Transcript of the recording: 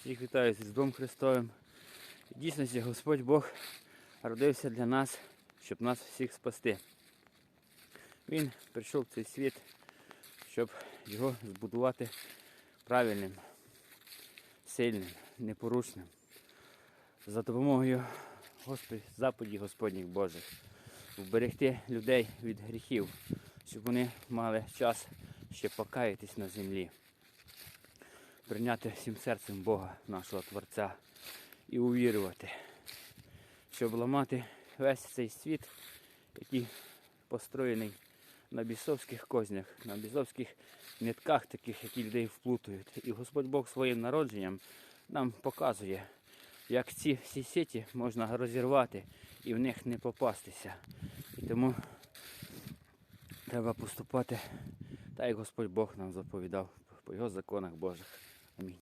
Всіх вітаю з Різдвом Христовим. В дійсності Господь Бог родився для нас, щоб нас всіх спасти. Він прийшов в цей світ, щоб його збудувати правильним, сильним, непорушним. За допомогою Господь, заповідей Господніх Божих, вберегти людей від гріхів, щоб вони мали час ще покаятись на землі прийняти всім серцем Бога, нашого Творця, і увірувати, щоб ламати весь цей світ, який построєний на бісовських кознях, на бісовських нитках, таких, які людей вплутують. І Господь Бог своїм народженням нам показує, як ці всі сіті можна розірвати і в них не попастися. І тому треба поступати так, як Господь Бог нам заповідав по його законах Божих. I